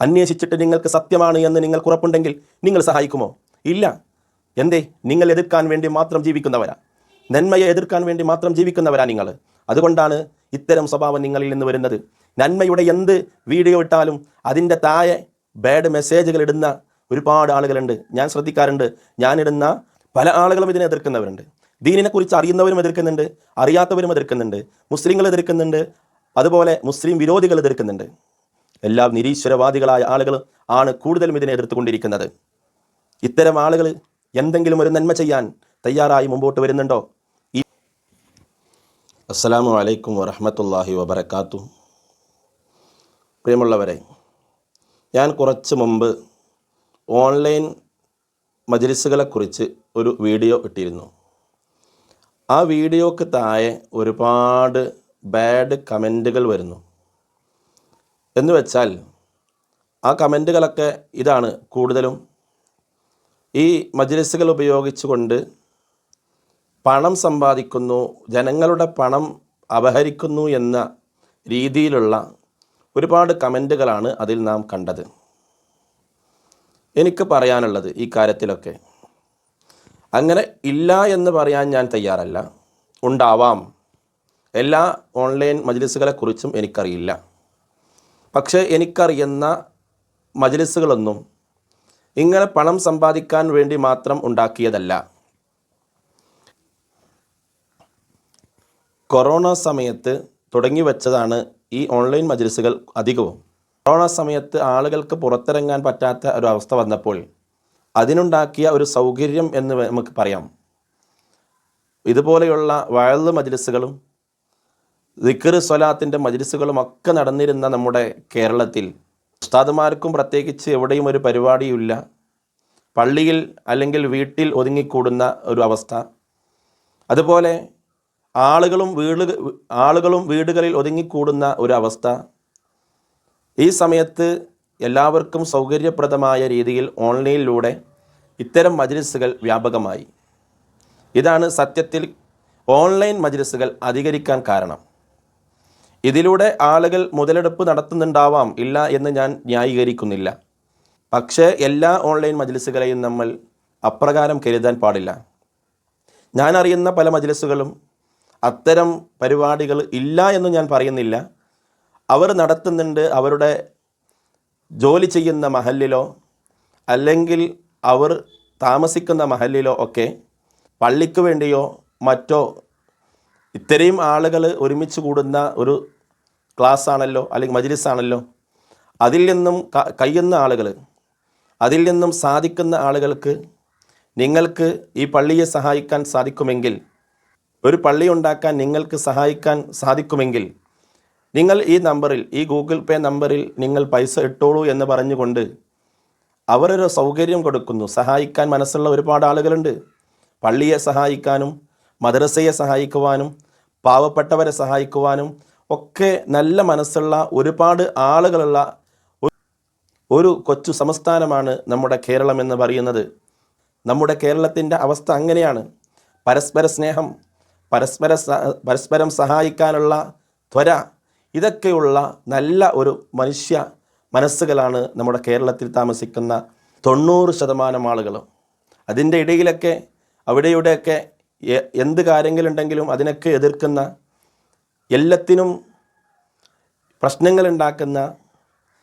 അന്വേഷിച്ചിട്ട് നിങ്ങൾക്ക് സത്യമാണ് എന്ന് നിങ്ങൾ ഉറപ്പുണ്ടെങ്കിൽ നിങ്ങൾ സഹായിക്കുമോ? ഇല്ല. എന്തേ? നിങ്ങൾ എതിർക്കാൻ വേണ്ടി മാത്രം ജീവിക്കുന്നവരാ. നന്മയെ എതിർക്കാൻ വേണ്ടി മാത്രം ജീവിക്കുന്നവരാ നിങ്ങൾ അതുകൊണ്ടാണ് ഇത്തരം സ്വഭാവം നിങ്ങളിൽ നിന്ന് വരുന്നത്. നന്മയുടെ എന്ത് വീഡിയോ ഇട്ടാലും അതിന്റെ താഴെ ബാഡ് മെസ്സേജുകൾ ഇടുന്ന ഒരുപാട് ആളുകളുണ്ട്. ഞാൻ ശ്രദ്ധിക്കാറുണ്ട്. ഞാനിടുന്ന പല ആളുകളും ഇതിനെ എതിർക്കുന്നവരുണ്ട്. ദീനിനെക്കുറിച്ച് അറിയുന്നവരും എതിർക്കുന്നുണ്ട്. അറിയാത്തവരും എതിർക്കുന്നുണ്ട്. മുസ്ലിങ്ങൾ എതിർക്കുന്നുണ്ട്. അതുപോലെ മുസ്ലിം വിരോധികൾ എതിർക്കുന്നുണ്ട്. എല്ലാം നിരീശ്വരവാദികളായ ആളുകൾ ആണ് കൂടുതലും ഇതിനെ എതിർത്തുകൊണ്ടിരിക്കുന്നത്. ഇത്തരം ആളുകൾ എന്തെങ്കിലും ഒരു നന്മ ചെയ്യാൻ തയ്യാറായി മുമ്പോട്ട് വരുന്നുണ്ടോ? ഈ അസ്സലാമു അലൈക്കും വറഹമത്തല്ലാഹി വബർക്കാത്തു പ്രിയമുള്ളവരെ ഞാൻ കുറച്ച് മുമ്പ് ഓൺലൈൻ മജ്ലിസുകളെക്കുറിച്ച് ഒരു വീഡിയോ ഇട്ടിരുന്നു. ആ വീഡിയോക്ക് താഴെ ഒരുപാട് ബാഡ് കമന്റുകൾ വരുന്നു. എന്ന് വെച്ചാൽ ആ കമന്റുകളൊക്കെ ഇതാണ് കൂടുതലും. ഈ മജ്ലിസുകൾ ഉപയോഗിച്ചുകൊണ്ട് പണം സമ്പാദിക്കുന്നു ജനങ്ങളുടെ പണം അപഹരിക്കുന്നു എന്ന രീതിയിലുള്ള ഒരുപാട് കമന്റുകളാണ് അതിൽ നാം കണ്ടത്. എനിക്ക് പറയാനുള്ളത് ഈ കാര്യത്തിലൊക്കെ. അങ്ങനെ ഇല്ല എന്ന് പറയാൻ ഞാൻ തയ്യാറല്ല. ഉണ്ടാവാം. എല്ലാ ഓൺലൈൻ മജ്ലിസുകളെക്കുറിച്ചും എനിക്കറിയില്ല. പക്ഷേ എനിക്കറിയുന്ന മജ്ലിസുകളൊന്നും ഇങ്ങനെ പണം സമ്പാദിക്കാൻ വേണ്ടി മാത്രം ഉണ്ടാക്കിയതല്ല. കൊറോണ സമയത്ത് തുടങ്ങി വെച്ചതാണ് ഈ ഓൺലൈൻ മജ്ലിസുകൾ അധികവും. കൊറോണ സമയത്ത് ആളുകൾക്ക് പുറത്തിറങ്ങാൻ പറ്റാത്ത ഒരു അവസ്ഥ വന്നപ്പോൾ അതിനുണ്ടാക്കിയ ഒരു സൗകര്യം എന്ന് നമുക്ക് പറയാം. ഇതുപോലെയുള്ള വയൽ മജ്ലിസുകളും ദിക്കർ സ്വലാത്തിന്റെ മജ്ലിസുകളും ഒക്കെ നടന്നിരുന്ന നമ്മുടെ കേരളത്തിൽ ഉസ്താദുമാർക്കും പ്രത്യേകിച്ച് എവിടെയും ഒരു പരിപാടിയില്ല പള്ളിയിൽ അല്ലെങ്കിൽ വീട്ടിൽ ഒതുങ്ങിക്കൂടുന്ന ഒരു അവസ്ഥ. അതുപോലെ ആളുകളും വീട് ആളുകളും വീടുകളിൽ ഒതുങ്ങിക്കൂടുന്ന ഒരു അവസ്ഥ. ഈ സമയത്ത് എല്ലാവർക്കും സൗകര്യപ്രദമായ രീതിയിൽ ഓൺലൈനിലൂടെ ഇത്തരം മജ്ലിസുകൾ വ്യാപകമായി. ഇതാണ് സത്യത്തിൽ ഓൺലൈൻ മജ്ലിസുകൾ അധികരിക്കാൻ കാരണം. ഇതിലൂടെ ആളുകൾ മുതലെടുപ്പ് നടത്തുന്നുണ്ടാവാം ഇല്ല എന്ന് ഞാൻ ന്യായീകരിക്കുന്നില്ല. പക്ഷേ എല്ലാ ഓൺലൈൻ മജ്ലിസുകളെയും നമ്മൾ അപ്രകാരം കരുതാൻ പാടില്ല. ഞാൻ അറിയുന്ന പല മജ്ലിസുകളും അത്തരം പരിപാടികൾ ഇല്ല എന്ന് ഞാൻ പറയുന്നില്ല. അവർ നടത്തുന്നുണ്ട് അവരുടെ ജോലി ചെയ്യുന്ന മഹലിലോ അല്ലെങ്കിൽ അവർ താമസിക്കുന്ന മഹലിലോ ഒക്കെ പള്ളിക്ക് വേണ്ടിയോ മറ്റോ ഇത്രയും ആളുകൾ ഒരുമിച്ച് കൂടുന്ന ഒരു ക്ലാസ് ആണല്ലോ അല്ലെങ്കിൽ മജ്ലിസ് ആണല്ലോ അതിൽ നിന്നും കയ്യുന്ന ആളുകൾ അതിൽ നിന്നും സാധിക്കുന്ന ആളുകൾക്ക് നിങ്ങൾക്ക് ഈ പള്ളിയെ സഹായിക്കാൻ സാധിക്കുമെങ്കിൽ ഒരു പള്ളി ഉണ്ടാക്കാൻ നിങ്ങൾക്ക് സഹായിക്കാൻ സാധിക്കുമെങ്കിൽ നിങ്ങൾ ഈ നമ്പറിൽ ഈ ഗൂഗിൾ പേ നമ്പറിൽ നിങ്ങൾ പൈസ ഇട്ടോളൂ എന്ന് പറഞ്ഞുകൊണ്ട് അവരൊരു സൗകര്യം കൊടുക്കുന്നു. സഹായിക്കാൻ മനസ്സുള്ള ഒരുപാട് ആളുകളുണ്ട്. പള്ളിയെ സഹായിക്കാനും മദ്രസയെ സഹായിക്കുവാനും പാവപ്പെട്ടവരെ സഹായിക്കുവാനും ഒക്കെ നല്ല മനസ്സുള്ള ഒരുപാട് ആളുകളുള്ള ഒരു- കൊച്ചു സംസ്ഥാനമാണ് നമ്മുടെ കേരളം എന്ന് പറയുന്നത്. നമ്മുടെ കേരളത്തിന്റെ അവസ്ഥ അങ്ങനെയാണ്. പരസ്പര സ്നേഹം പരസ്പര പരസ്പരം സഹായിക്കാനുള്ള ത്വര ഇതൊക്കെയുള്ള നല്ല ഒരു മനുഷ്യ മനസ്സുകളാണ് നമ്മുടെ കേരളത്തിൽ താമസിക്കുന്ന തൊണ്ണൂറ് ശതമാനം ആളുകളും. അതിന്റെ ഇടയിലൊക്കെ അവിടെയുടെയൊക്കെ എന്ത് കാര്യങ്ങളുണ്ടെങ്കിലും അതിനൊക്കെ എതിർക്കുന്ന എല്ലാത്തിനും പ്രശ്നങ്ങളുണ്ടാക്കുന്ന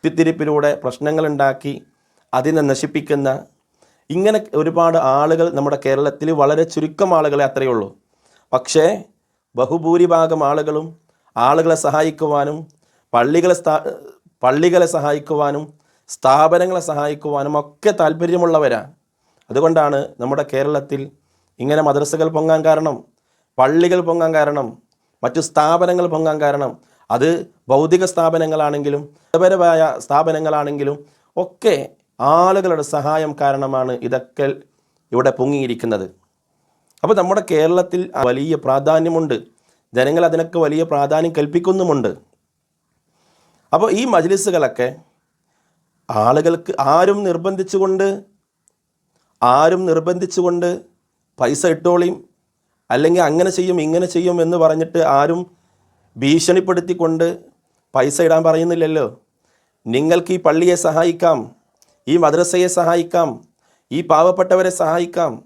തിത്തിരിപ്പിലൂടെ പ്രശ്നങ്ങളുണ്ടാക്കി അതിനെ നശിപ്പിക്കുന്ന ഇങ്ങനെ ഒരുപാട് ആളുകൾ നമ്മുടെ കേരളത്തിൽ വളരെ ചുരുക്കം ആളുകളെ അത്രയേ ഉള്ളൂ. പക്ഷേ ബഹുഭൂരിഭാഗം ആളുകളും ആളുകളെ സഹായിക്കുവാനും പള്ളികളെ സ്ഥാ പള്ളികളെ സഹായിക്കുവാനും സ്ഥാപനങ്ങളെ സഹായിക്കുവാനും ഒക്കെ താല്പര്യമുള്ളവരാണ് അതുകൊണ്ടാണ് നമ്മുടെ കേരളത്തിൽ ഇങ്ങനെ മദ്രസകൾ പൊങ്ങാൻ കാരണം പള്ളികൾ പൊങ്ങാൻ കാരണം മറ്റു സ്ഥാപനങ്ങൾ പൊങ്ങാൻ കാരണം അത് ഭൗതിക സ്ഥാപനങ്ങളാണെങ്കിലും മതപരമായ സ്ഥാപനങ്ങളാണെങ്കിലും ഒക്കെ ആളുകളുടെ സഹായം കാരണമാണ് ഇതൊക്കെ ഇവിടെ പൊങ്ങിയിരിക്കുന്നത്. അപ്പോൾ നമ്മുടെ കേരളത്തിൽ വലിയ പ്രാധാന്യമുണ്ട്. ജനങ്ങൾ അതിനൊക്കെ വലിയ പ്രാധാന്യം കൽപ്പിക്കുന്നുമുണ്ട്. അപ്പോൾ ഈ മജ്ലിസുകളൊക്കെ ആളുകൾക്ക് ആരും നിർബന്ധിച്ചുകൊണ്ട് ആരും നിർബന്ധിച്ചുകൊണ്ട് പൈസ ഇട്ടോളിയും അല്ലെങ്കിൽ അങ്ങനെ ചെയ്യും ഇങ്ങനെ ചെയ്യും എന്ന് പറഞ്ഞിട്ട് ആരും ഭീഷണിപ്പെടുത്തിക്കൊണ്ട് പൈസ ഇടാൻ പറയുന്നില്ലല്ലോ. നിങ്ങൾക്ക് ഈ പള്ളിയെ സഹായിക്കാം ഈ മദ്രസയെ സഹായിക്കാം ഈ പാവപ്പെട്ടവരെ സഹായിക്കാം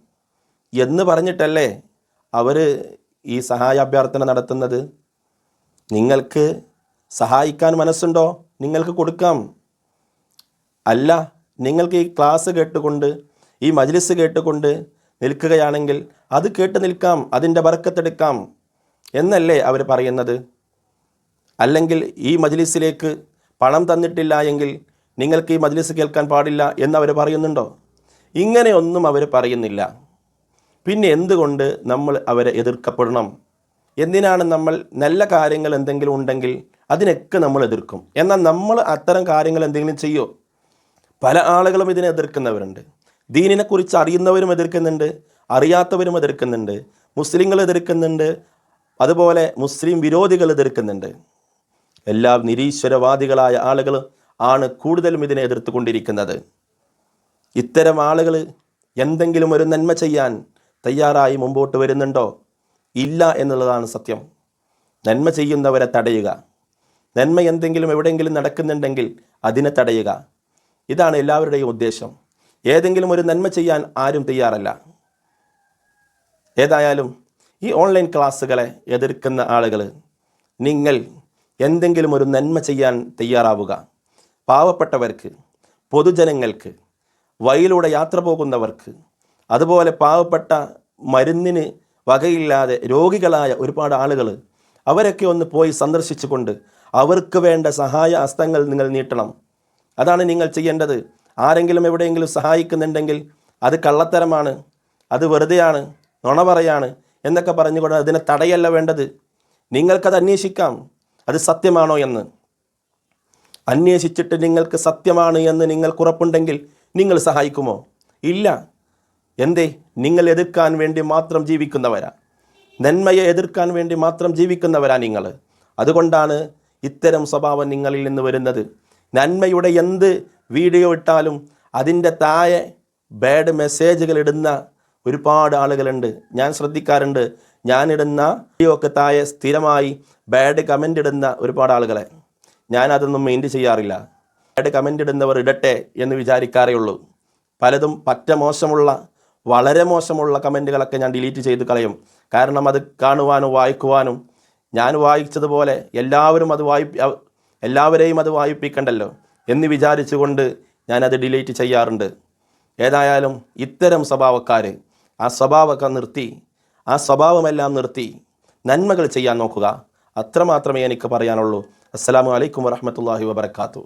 എന്ന് പറഞ്ഞിട്ടല്ലേ അവർ ഈ സഹായ അഭ്യർത്ഥന നടത്തുന്നത്. നിങ്ങൾക്ക് സഹായിക്കാൻ മനസ്സുണ്ടോ? നിങ്ങൾക്ക് കൊടുക്കാം. അല്ല നിങ്ങൾക്ക് ഈ ക്ലാസ് കേട്ടുകൊണ്ട് ഈ മജ്ലിസ് കേട്ടുകൊണ്ട് നിൽക്കുകയാണെങ്കിൽ അത് കേട്ട് നിൽക്കാം അതിന്റെ വറക്കത്തെടുക്കാം എന്നല്ലേ അവർ പറയുന്നത്? അല്ലെങ്കിൽ ഈ മജ്ലിസിലേക്ക് പണം തന്നിട്ടില്ല എങ്കിൽ നിങ്ങൾക്ക് ഈ മജ്ലിസ് കേൾക്കാൻ പാടില്ല എന്നവർ പറയുന്നുണ്ടോ? ഇങ്ങനെയൊന്നും അവർ പറയുന്നില്ല. പിന്നെ എന്തുകൊണ്ട് നമ്മൾ അവരെ എതിർക്കപ്പെടണം? എന്തിനാണ് നമ്മൾ നല്ല കാര്യങ്ങൾ എന്തെങ്കിലും ഉണ്ടെങ്കിൽ അതിനൊക്കെ നമ്മൾ എതിർക്കും? എന്നാൽ നമ്മൾ അത്തരം കാര്യങ്ങൾ എന്തെങ്കിലും ചെയ്യുമോ പല ആളുകളും ഇതിനെ എതിർക്കുന്നവരുണ്ട്. ദീനിനെ കുറിച്ച് അറിയുന്നവരും എതിർക്കുന്നുണ്ട് അറിയാത്തവരും എതിർക്കുന്നുണ്ട് മുസ്ലിങ്ങൾ എതിർക്കുന്നുണ്ട് അതുപോലെ മുസ്ലിം വിരോധികൾ എതിർക്കുന്നുണ്ട്. എല്ലാ നിരീശ്വരവാദികളായ ആളുകൾ ആണ് കൂടുതലും ഇതിനെ എതിർത്തുകൊണ്ടിരിക്കുന്നത്. ഇത്തരം ആളുകൾ എന്തെങ്കിലും ഒരു നന്മ ചെയ്യാൻ തയ്യാറായി മുമ്പോട്ട് വരുന്നുണ്ടോ? ഇല്ല എന്നുള്ളതാണ് സത്യം. നന്മ ചെയ്യുന്നവരെ തടയുക. നന്മ എന്തെങ്കിലും എവിടെയെങ്കിലും നടക്കുന്നുണ്ടെങ്കിൽ അതിനെ തടയുക. ഇതാണ് എല്ലാവരുടെയും ഉദ്ദേശം. ഏതെങ്കിലും ഒരു നന്മ ചെയ്യാൻ ആരും തയ്യാറല്ല. ഏതായാലും ഈ ഓൺലൈൻ ക്ലാസ്സുകളെ എതിർക്കുന്ന ആളുകൾ നിങ്ങൾ എന്തെങ്കിലും ഒരു നന്മ ചെയ്യാൻ തയ്യാറാവുക. പാവപ്പെട്ടവർക്ക് പൊതുജനങ്ങൾക്ക് വഴിയിലൂടെ യാത്ര പോകുന്നവർക്ക് അതുപോലെ പാവപ്പെട്ട മരുന്നിന് വകയില്ലാതെ രോഗികളായ ഒരുപാട് ആളുകൾ അവരൊക്കെ ഒന്ന് പോയി സന്ദർശിച്ചുകൊണ്ട് അവർക്ക് വേണ്ട സഹായ ഹസ്തങ്ങൾ നിങ്ങൾ നീട്ടണം. അതാണ് നിങ്ങൾ ചെയ്യേണ്ടത്. ആരെങ്കിലും എവിടെയെങ്കിലും സഹായിക്കുന്നുണ്ടെങ്കിൽ അത് കള്ളത്തരമാണ് അത് വെറുതെയാണ് നുണ പറയാണ് എന്നൊക്കെ പറഞ്ഞുകൊണ്ട് അതിനെ തടയല്ല വേണ്ടത്. നിങ്ങൾക്കത് അന്വേഷിക്കാം അത് സത്യമാണോ എന്ന്. അന്വേഷിച്ചിട്ട് നിങ്ങൾക്ക് സത്യമാണ് എന്ന് നിങ്ങൾക്ക് ഉറപ്പുണ്ടെങ്കിൽ നിങ്ങൾ സഹായിക്കുമോ? ഇല്ല. എന്തേ? നിങ്ങൾ എതിർക്കാൻ വേണ്ടി മാത്രം ജീവിക്കുന്നവരാ. നന്മയെ എതിർക്കാൻ വേണ്ടി മാത്രം ജീവിക്കുന്നവരാ നിങ്ങൾ. അതുകൊണ്ടാണ് ഇത്തരം സ്വഭാവം നിങ്ങളിൽ നിന്ന് വരുന്നത്. നന്മയുടെ എന്ത് വീഡിയോ ഇട്ടാലും അതിന്റെ താഴെ ബാഡ് മെസ്സേജുകൾ ഇടുന്ന ഒരുപാട് ആളുകളുണ്ട്. ഞാൻ ശ്രദ്ധിക്കാറുണ്ട്. ഞാനിടുന്ന വീഡിയോ ഒക്കെ താഴെ സ്ഥിരമായി ബാഡ് കമന്റ് ഇടുന്ന ഒരുപാട് ആളുകളെ. ഞാൻ അതൊന്നും മെയിന്റ് ചെയ്യാറില്ല. ബാഡ് കമന്റ് ഇടുന്നവർ ഇടട്ടെ എന്ന് വിചാരിക്കാറേ ഉള്ളൂ. പലതും പറ്റ മോശമുള്ള വളരെ മോശമുള്ള കമന്റുകളൊക്കെ ഞാൻ ഡിലീറ്റ് ചെയ്ത് കളയും. കാരണം അത് കാണുവാനും വായിക്കുവാനും ഞാൻ വായിച്ചതുപോലെ എല്ലാവരും അത് വായി എല്ലാവരെയും അത് വായിപ്പിക്കണ്ടല്ലോ. എന്ന് വിചാരിച്ചുകൊണ്ട് ഞാനത് ഡിലീറ്റ് ചെയ്യാറുണ്ട്. ഏതായാലും ഇത്തരം സ്വഭാവക്കാർ ആ സ്വഭാവമൊക്കെ നിർത്തി ആ സ്വഭാവമെല്ലാം നിർത്തി നന്മകൾ ചെയ്യാൻ നോക്കുക. അത്രമാത്രമേ എനിക്ക് പറയാനുള്ളൂ. അസ്സാം വലൈക്കും വറഹമത്തല്ലാഹി വബർക്കാത്തു